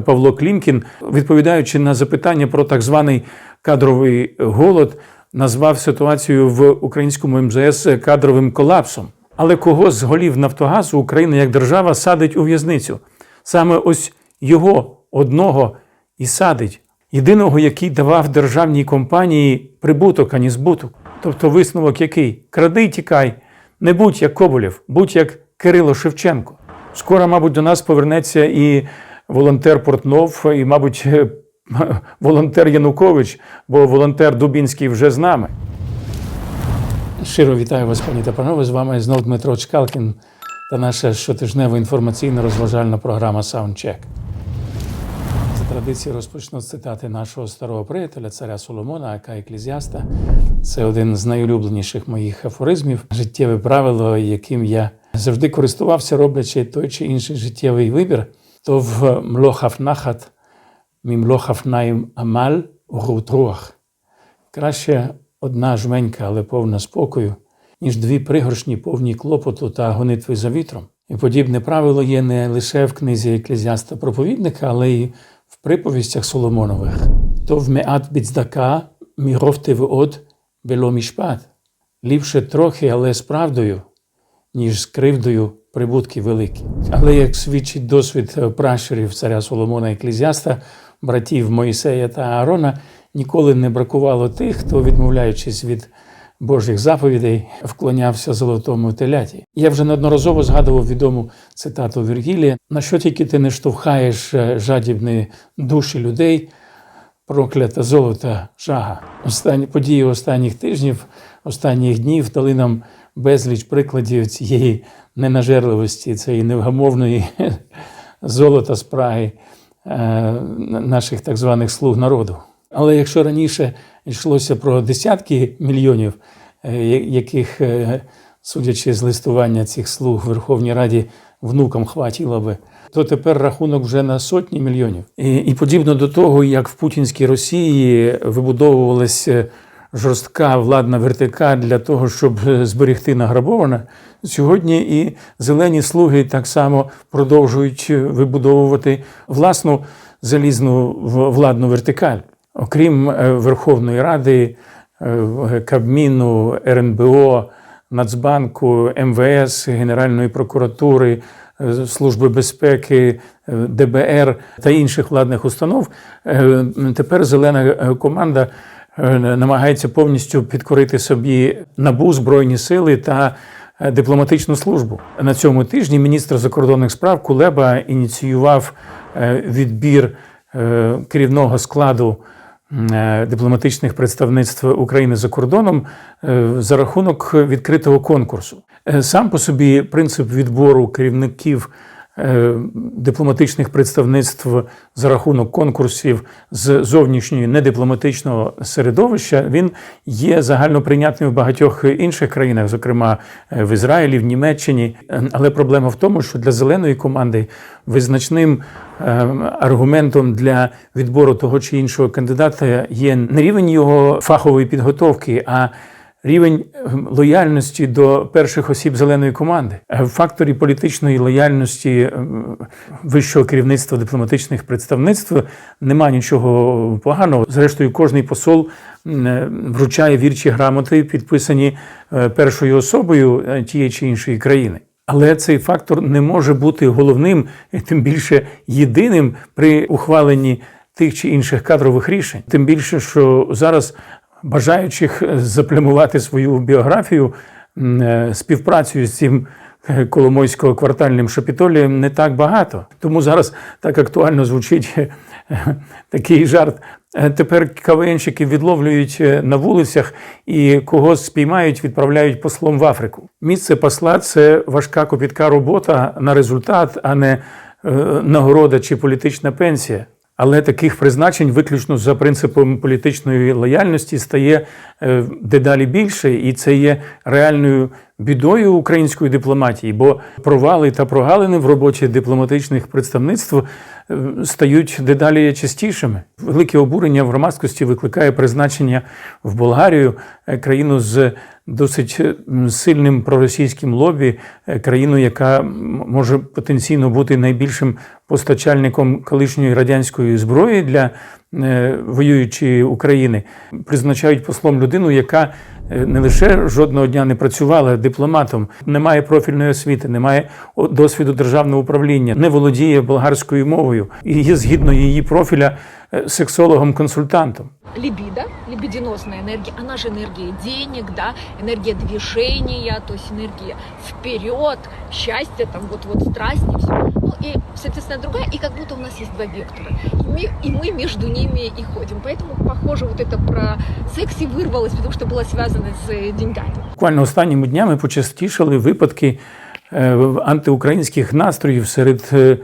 Павло Клімкін, відповідаючи на запитання про так званий кадровий голод, назвав ситуацію в українському МЗС кадровим колапсом. Але кого з голів Нафтогазу Україна як держава садить у в'язницю? Саме ось його одного і садить, єдиного, який давав державній компанії прибуток, ані збуток. Тобто висновок який? Кради тікай, не будь як Коболєв, будь як Кирило Шевченко. Скоро, мабуть, до нас повернеться і волонтер Портнов, і, мабуть, волонтер Янукович, бо волонтер Дубінський вже з нами. Щиро вітаю вас, пані та панове. З вами знов Дмитро Чкалкін та наша щотижнева інформаційна розважальна програма Soundcheck. За традицією розпочну з цитати нашого старого приятеля, царя Соломона, ака еклезіаста. Це один з найулюбленіших моїх афоризмів, життєве правило, яким я завжди користувався, роблячи той чи інший життєвий вибір. То в млохав нахат, мімлохав найм амаль руах. Краще одна жменька, але повна спокою, ніж дві пригоршні повні клопоту та гонитви за вітром. І подібне правило є не лише в книзі еклезіаста проповідника, але й в приповістях Соломонових. То в меат біцдака міровте от бело мішпат. Ліпше трохи, але з правдою, ніж з кривдою прибутки великі. Але як свідчить досвід пращурів царя Соломона Еклезіаста, братів Моїсея та Аарона, ніколи не бракувало тих, хто, відмовляючись від Божих заповідей, вклонявся золотому теляті. Я вже неодноразово згадував відому цитату Вергілія: на що тільки ти не штовхаєш е, жадібні душі людей, проклята золота жага. Останні події останніх тижнів, останніх днів дали нам безліч прикладів цієї ненажерливості, цієї невгамовної золота спраги е, наших так званих слуг народу. Але якщо раніше йшлося про десятки мільйонів, е, яких, е, судячи з листування цих слуг в Верховній Раді, внукам хватило би, то тепер рахунок вже на сотні мільйонів. І, і подібно до того, як в путінській Росії вибудовувалася жорстка владна вертикаль для того, щоб зберегти награбоване, сьогодні і зелені слуги так само продовжують вибудовувати власну залізну владну вертикаль. Окрім е, Верховної Ради, е, Кабміну, РНБО, Нацбанку, МВС, Генеральної прокуратури, е, Служби безпеки, ДБР та інших владних установ, тепер зелена команда намагається повністю підкорити собі набу збройні сили та дипломатичну службу. На цьому тижні міністр закордонних справ Кулеба ініціював відбір керівного складу. Дипломатичних представництв України за кордоном за рахунок відкритого конкурсу. Сам по собі принцип відбору керівників дипломатичних представництв за рахунок конкурсів з зовнішньої недипломатичного середовища він є загально прийнятним в багатьох інших країнах, зокрема в Ізраїлі, в Німеччині. Але проблема в тому, що для зеленої команди визначним аргументом для відбору того чи іншого кандидата є не рівень його фахової підготовки, а Рівень лояльності до перших осіб зеленої команди в факторі політичної лояльності вищого керівництва дипломатичних представництв нема нічого поганого. Зрештою, кожний посол вручає вірчі грамоти, підписані першою особою тієї чи іншої країни. Але цей фактор не може бути головним, тим більше єдиним при ухваленні тих чи інших кадрових рішень. Тим більше, що зараз бажаючих заплямувати свою біографію співпрацею з цим Коломойсько-квартальним шапітолієм не так багато. Тому зараз так актуально звучить такий жарт. Тепер КВНщики відловлюють на вулицях і кого спіймають, відправляють послом в Африку. Місце посла це важка копітка робота на результат, а не нагорода чи політична пенсія. Але таких призначень, виключно за принципом політичної лояльності, стає дедалі більше, і це є реальною бідою української дипломатії, бо провали та прогалини в роботі дипломатичних представництв стають дедалі частішими. Велике обурення в громадськості викликає призначення в Болгарію, країну з досить сильним проросійським лобі, е, країну, яка може потенційно бути найбільшим постачальником колишньої радянської зброї для е, воюючої України, призначають послом людину, яка е, не лише жодного дня не працювала дипломатом, не має профільної освіти, не має о- досвіду державного управління, не володіє болгарською мовою і є згідно її профіля е, сексологом-консультантом. либидо, либидинозная энергия, она же энергия денег, да, энергия движения, то есть энергия вперед, счастья, там вот вот страсти, все. Ну и, соответственно, другая, и как будто у нас есть два вектора. И мы, и мы между ними и ходим. Поэтому, похоже, вот это про секс и вырвалось, потому что было связано с э, деньгами. Буквально останніми днями почастішали випадки е, антиукраїнських настроїв серед е,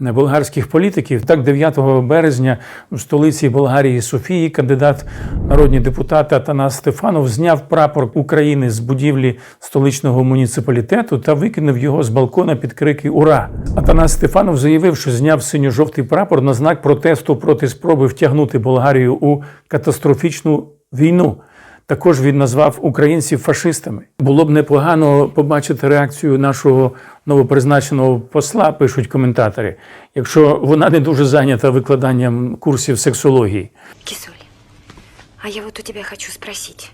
болгарських політиків. Так, 9 березня в столиці Болгарії Софії кандидат народні депутати Атанас Стефанов зняв прапор України з будівлі столичного муніципалітету та викинув його з балкона під крики Ура! Атанас Стефанов заявив, що зняв синьо-жовтий прапор на знак протесту проти спроби втягнути Болгарію у катастрофічну війну. Також він назвав українців фашистами. Було б непогано побачити реакцію нашого новопризначеного посла, пишуть коментатори, якщо вона не дуже зайнята викладанням курсів сексології. Кисуль, а я вот у тебя хочу спросить.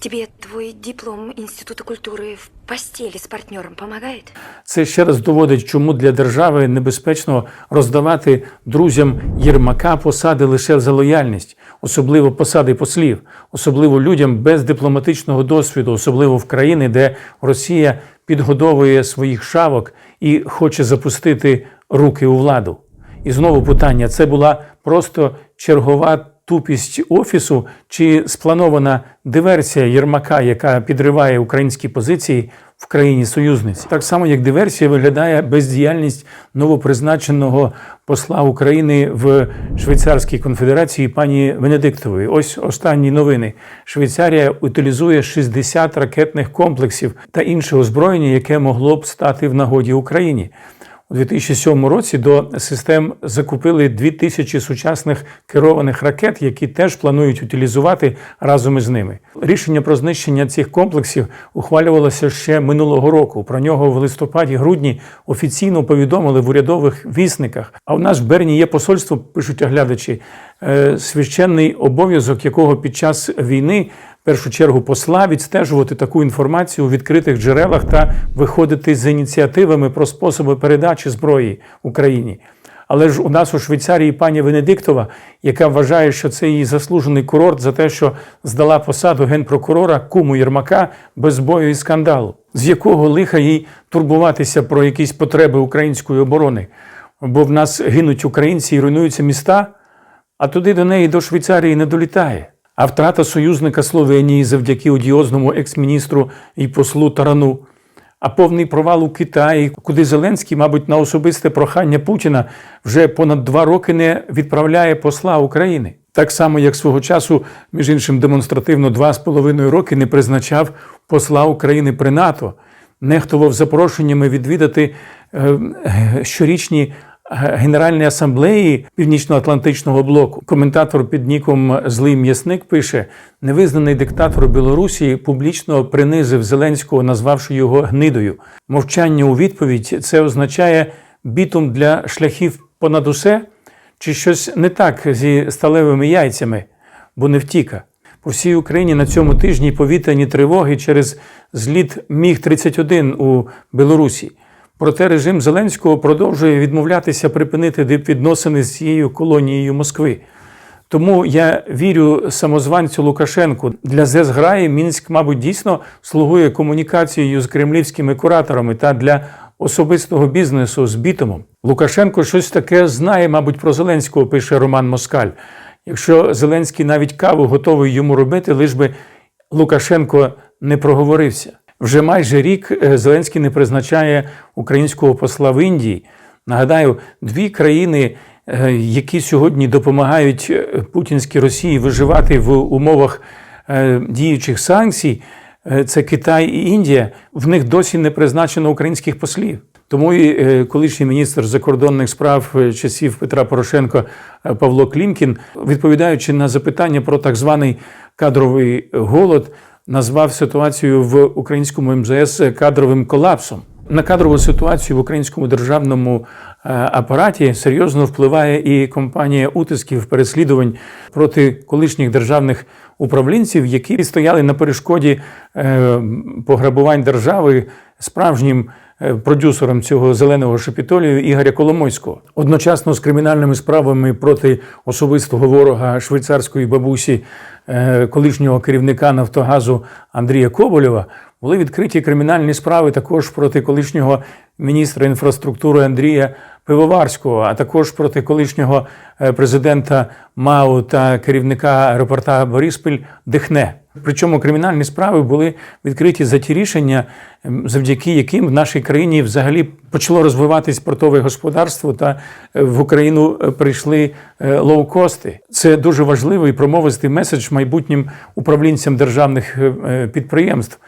Тебе твой диплом Института культуры в постели с партнером помогает? Це ще раз доводить, чому для держави небезпечно роздавати друзям Єрмака посади лише за лояльність, особливо посади послів, особливо людям без дипломатичного досвіду, особливо в країни, де Росія підгодовує своїх шавок і хоче запустити руки у владу. І знову питання: це була просто чергова тупість офісу чи спланована диверсія Єрмака, яка підриває українські позиції в країні союзниці? Так само, як диверсія виглядає бездіяльність новопризначеного посла України в Швейцарській конфедерації пані Венедиктової. Ось останні новини. Швейцарія утилізує 60 ракетних комплексів та інше озброєння, яке могло б стати в нагоді Україні. У 2007 році до систем закупили 2000 сучасних керованих ракет, які теж планують утилізувати разом із ними. Рішення про знищення цих комплексів ухвалювалося ще минулого року. Про нього в листопаді-грудні офіційно повідомили в урядових вісниках. А у нас в Берні є посольство, пишуть оглядачі, е, священний обов'язок якого під час війни в першу чергу посла відстежувати таку інформацію у відкритих джерелах та виходити з ініціативами про способи передачі зброї Україні. Але ж у нас у Швейцарії пані Венедиктова, яка вважає, що це її заслужений курорт за те, що здала посаду генпрокурора куму Єрмака без бою і скандалу, з якого лиха їй турбуватися про якісь потреби української оборони. Бо в нас гинуть українці і руйнуються міста, а туди до неї до Швейцарії не долітає. А втрата союзника Словенії завдяки одіозному екс-міністру і послу Тарану. А повний провал у Китаї, куди Зеленський, мабуть, на особисте прохання Путіна вже понад два роки не відправляє посла України. Так само, як свого часу, між іншим, демонстративно два з половиною роки не призначав посла України при НАТО, нехтував запрошеннями відвідати е, е, щорічні Генеральної асамблеї Північно-Атлантичного блоку коментатор під ніком Злий М'ясник пише: невизнаний диктатор Білорусі публічно принизив Зеленського, назвавши його гнидою. Мовчання у відповідь це означає бітум для шляхів понад усе, чи щось не так зі сталевими яйцями, бо не втіка. По всій Україні на цьому тижні повітряні тривоги через зліт Міг 31 у Білорусі. Проте режим Зеленського продовжує відмовлятися припинити дипвідносини з цією колонією Москви. Тому я вірю самозванцю Лукашенку. Для зграї Мінськ, мабуть, дійсно слугує комунікацією з кремлівськими кураторами та для особистого бізнесу з бітумом. Лукашенко щось таке знає, мабуть, про Зеленського, пише Роман Москаль. Якщо Зеленський навіть каву готовий йому робити, лиш би Лукашенко не проговорився. Вже майже рік е, Зеленський не призначає українського посла в Індії. Нагадаю, дві країни, е, які сьогодні допомагають е, путінській Росії виживати в умовах діючих санкцій, це Китай і Індія. В них досі не призначено українських послів. Тому і колишній міністр закордонних справ часів Петра Порошенка Павло Клімкін, відповідаючи на запитання про так званий кадровий голод, назвав ситуацію в українському МЗС кадровим колапсом. На кадрову ситуацію в українському державному е, апараті серйозно впливає і компанія утисків переслідувань проти колишніх державних управлінців, які стояли на перешкоді е, пограбувань держави справжнім продюсером цього зеленого шепітолію Ігоря Коломойського. Одночасно з кримінальними справами проти особистого ворога швейцарської бабусі, е, колишнього керівника Нафтогазу Андрія Коболєва, були відкриті кримінальні справи також проти колишнього міністра інфраструктури Андрія Пивоварського, а також проти колишнього е, президента МАУ та керівника аеропорта Бориспіль Дихне. Причому кримінальні справи були відкриті за ті рішення, ем, завдяки яким в нашій країні взагалі почало розвиватись портове господарство, та е, в Україну е, прийшли е, лоукости. Це дуже важливий промовистий меседж майбутнім управлінцям державних підприємств.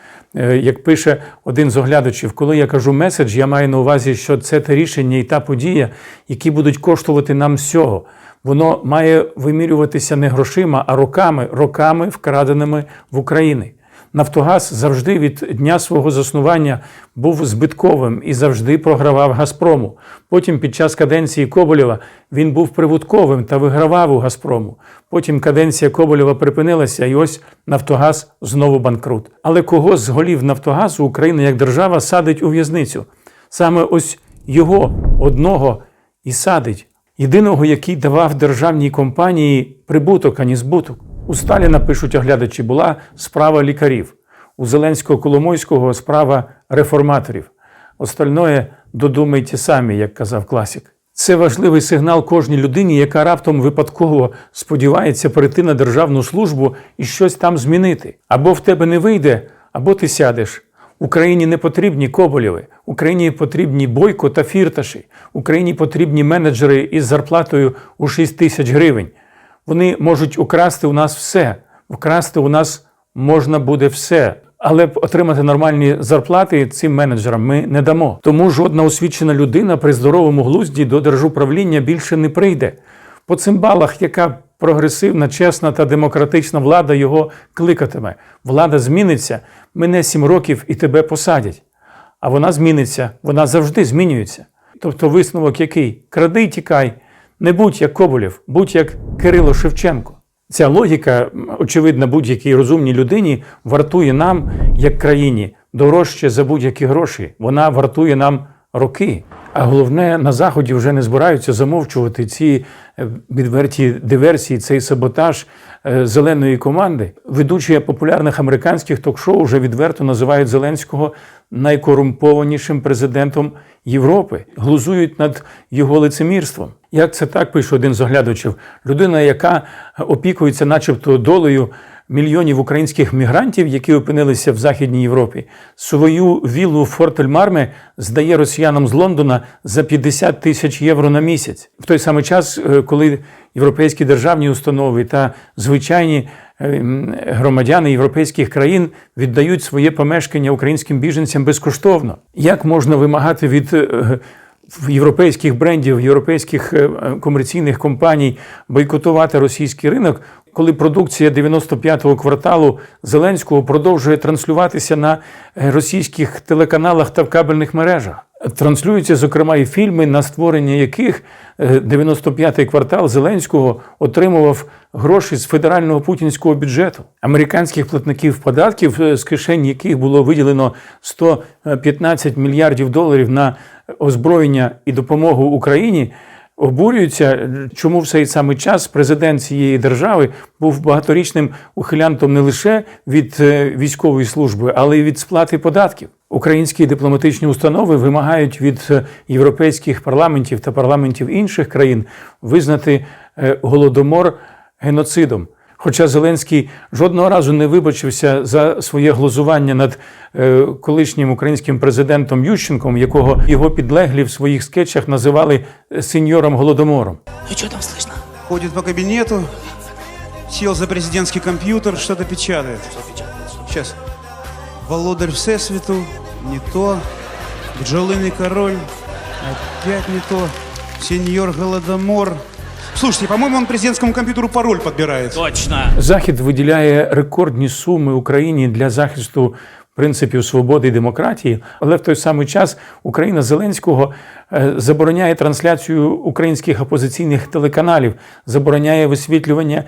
Як пише один з оглядачів, коли я кажу меседж, я маю на увазі, що це те рішення і та подія, які будуть коштувати нам всього. Воно має вимірюватися не грошима, а роками, роками вкраденими в Україні. Нафтогаз завжди від дня свого заснування був збитковим і завжди програвав Газпрому. Потім, під час каденції Коболєва, він був прибутковим та вигравав у Газпрому. Потім каденція Коболєва припинилася, і ось Нафтогаз знову банкрут. Але кого з голів Нафтогазу Україна як держава садить у в'язницю? Саме ось його одного і садить. Єдиного, який давав державній компанії прибуток, ані збуток. У Сталіна, пишуть оглядачі, була справа лікарів. У Зеленського Коломойського справа реформаторів. Остальное додумайте самі, як казав класик. Це важливий сигнал кожній людині, яка раптом випадково сподівається перейти на державну службу і щось там змінити. Або в тебе не вийде, або ти сядеш. Україні не потрібні Коболєви, Україні потрібні Бойко та Фірташі, Україні потрібні менеджери із зарплатою у 6 тисяч гривень. Вони можуть украсти у нас все. Вкрасти у нас можна буде все. Але отримати нормальні зарплати цим менеджерам ми не дамо. Тому жодна освічена людина при здоровому глузді до держуправління більше не прийде. По цим балах, яка прогресивна, чесна та демократична влада його кликатиме. Влада зміниться, мине сім років і тебе посадять. А вона зміниться, вона завжди змінюється. Тобто висновок який? Кради й тікай, не будь як Коболєв, будь як Кирило Шевченко. Ця логіка, м, очевидна, будь-якій розумній людині вартує нам, як країні, дорожче за будь-які гроші. Вона вартує нам роки. А головне, на заході вже не збираються замовчувати ці е, відверті диверсії, цей саботаж е, зеленої команди. Ведучі популярних американських ток-шоу вже відверто називають Зеленського найкорумпованішим президентом Європи, глузують над його лицемірством. Як це так пише один з оглядачів? Людина, яка опікується, начебто, долею мільйонів українських мігрантів, які опинилися в Західній Європі, свою віллу Фортель-Марме здає росіянам з Лондона за 50 тисяч євро на місяць. В той самий час, е, коли європейські державні установи та звичайні е, громадяни європейських країн віддають своє помешкання українським біженцям безкоштовно. Як можна вимагати від е, європейських брендів, європейських комерційних компаній бойкотувати російський ринок, коли продукція 95-го кварталу Зеленського продовжує транслюватися на е, російських телеканалах та в кабельних мережах. Транслюються, зокрема, і фільми, на створення яких е, 95-й квартал Зеленського отримував гроші з федерального путінського бюджету. Американських платників податків, е, з кишень яких було виділено 115 мільярдів доларів на озброєння і допомогу Україні, обурюються, чому в цей самий час президент цієї держави був багаторічним ухилянтом не лише від е, військової служби, але й від сплати податків. Українські дипломатичні установи вимагають від е, європейських парламентів та парламентів інших країн визнати е, голодомор геноцидом. Хоча Зеленський жодного разу не вибачився за своє глузування над е, колишнім українським президентом Ющенком, якого його підлеглі в своїх скетчах називали е, сеньором голодомором. Ну что там слышно? Ходит по кабинету, сел за президентский компьютер, что-то печатает. Сейчас. Володарь Всесвіту, не то. Бджолиный король, опять не то. Сеньор Голодомор. Слушайте, по-моему, он президентскому компьютеру пароль подбирает. Точно. Захід виділяє рекордні суми Україні для захисту принципів свободи і демократії, але в той самий час Україна Зеленського е, забороняє трансляцію українських опозиційних телеканалів, забороняє висвітлювання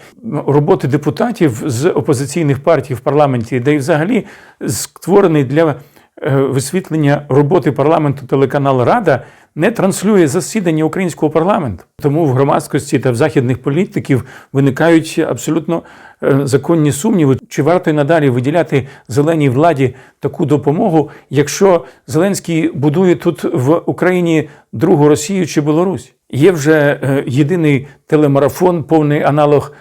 роботи депутатів з опозиційних партій в парламенті, де й взагалі створений для е, висвітлення роботи парламенту телеканал Рада не транслює засідання українського парламенту. Тому в громадськості та в західних політиків виникають абсолютно е, законні сумніви, чи варто й надалі виділяти зеленій владі таку допомогу, якщо Зеленський будує тут в Україні другу Росію чи Білорусь. Є вже е, єдиний телемарафон, повний аналог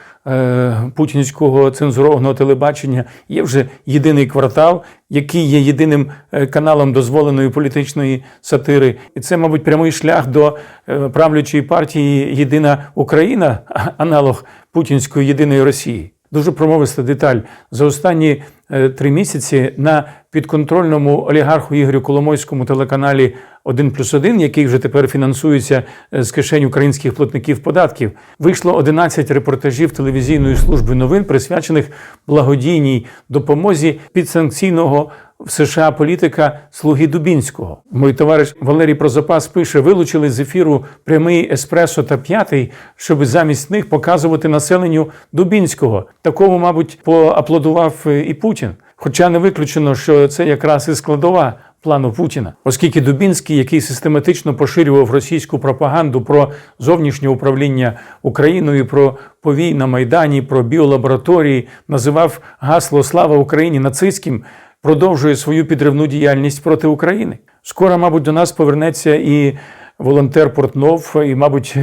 путінського цензурованого телебачення. Є вже єдиний квартал, який є єдиним е, каналом дозволеної політичної сатири. І це, мабуть, прямий шлях до е, правлячої партії Єдина Україна, аналог путінської єдиної Росії. Дуже промовиста деталь. За останні е, три місяці на підконтрольному олігарху Ігорю Коломойському телеканалі 1 плюс 1, який вже тепер фінансується е, з кишень українських платників податків, вийшло 11 репортажів телевізійної служби новин, присвячених благодійній допомозі підсанкційного в США політика Слуги Дубінського. Мій товариш Валерій Прозапас пише: вилучили з ефіру прямий еспресо та п'ятий, щоб замість них показувати населенню Дубінського. Такому, мабуть, поаплодував е, і Путін. Хоча не виключено, що це якраз і складова плану Путіна, оскільки Дубінський, який систематично поширював російську пропаганду про зовнішнє управління Україною, про повій на майдані, про біолабораторії, називав гасло Слава Україні нацистським, продовжує свою підривну діяльність проти України. Скоро, мабуть, до нас повернеться і волонтер Портнов, і, мабуть,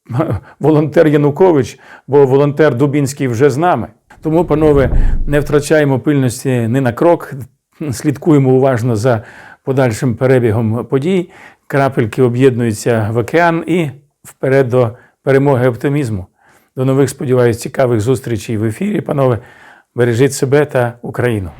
волонтер Янукович, бо волонтер Дубінський вже з нами. Тому, панове, не втрачаємо пильності ні на крок, слідкуємо уважно за подальшим перебігом подій. Крапельки об'єднуються в океан і вперед до перемоги оптимізму. До нових, сподіваюсь, цікавих зустрічей в ефірі. Панове, бережіть себе та Україну.